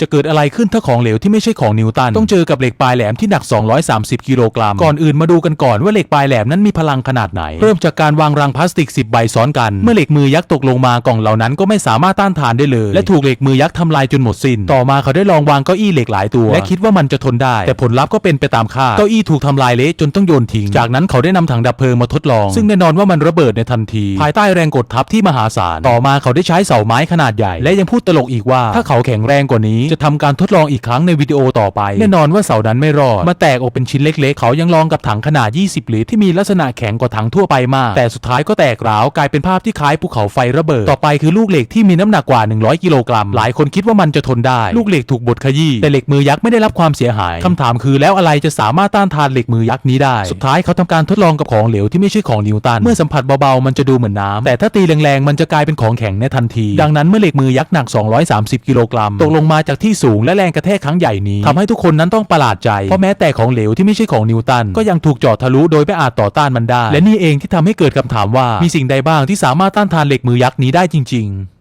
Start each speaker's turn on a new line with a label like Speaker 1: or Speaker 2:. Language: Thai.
Speaker 1: จะเกิดอะไรขึ้นถ้าของเหลวที่ไม่ใช่ของนิวตัน ต้องเจอกับเหล็กปลายแหลมที่หนัก 230 กิโลกรัม ก่อนอื่นมาดูกันก่อนว่าเหล็กปลายแหลมนั้นมีพลังขนาดไหน เริ่มจากการวางรังพลาสติก 10 ใบซ้อนกัน เมื่อเหล็กมือยักษ์ตกลงมากล่องเหล่านั้นก็ไม่สามารถต้านทานได้เลย และถูกเหล็กมือยักษ์ทำลายจนหมดสิ้น ต่อมาเขาได้ลองวางเก้าอี้เหล็กหลายตัว และคิดว่ามันจะทนได้ แต่ผลลัพธ์ก็เป็นไปตามคาด เก้าอี้ถูกทำลายเละจนต้องโยนทิ้ง จากนั้นเขาได้นำถังดับเพลิงมาทดลอง ซึ่งแน่นอนว่ามันระเบิดในทันที ภายใต้แรงกดทับที่มหาศาล ต่อมาเขาได้ใช้เสาไม้ขนาดใหญ่ และยังพูดตลกอีกว่าถ้าเขาแข็งแรงกว่านี้จะทำการทดลองอีกครั้งในวิดีโอต่อไป แน่นอนว่าเสานั้นไม่รอด มาแตกออกเป็นชิ้นเล็ก ๆ เขายังลองกับถังขนาด 20 ลิตรที่มีลักษณะแข็งกว่าถังทั่วไปมาก แต่สุดท้ายก็แตกร้าวกลายเป็นภาพที่คล้ายภูเขาไฟระเบิด ต่อไปคือลูกเหล็กที่มีน้ำหนักกว่า 100 กิโลกรัม หลายคนคิดว่ามันจะทนได้ ลูกเหล็กถูกบดขยี้ แต่เหล็กมือยักษ์ไม่ได้รับความเสียหายคำถามคือแล้วอะไรจะสามารถต้านทานเหล็กมือยักษ์นี้ได้ สุดท้ายเขาทำการทดลองกับของเหลวที่ไม่ใช่ของนิวตัน เมื่อสัมผัสเบาๆ มันจะดูเหมือนน้ำแต่ถ้าตีแรงๆ มันจะกลายเป็นของแข็งในทันที ดังนั้นเมื่อเหล็กมือยักษ์หนัก 230 กิโลกรัม ตกลงมาจากที่สูงและแรงกระแทกครั้งใหญ่นี้ทำให้ทุกคนนั้นต้องประหลาดใจ เพราะแม้แต่ของเหลวที่ไม่ใช่ของนิวตัน ก็ยังถูกเจาะทะลุโดยไม่อาจต่อต้านมันได้ และนี่เองที่ทำให้เกิดคำถามว่ามีสิ่งใดบ้างที่สามารถต้านทานเหล็กมือยักษ์นี้ได้จริง ๆ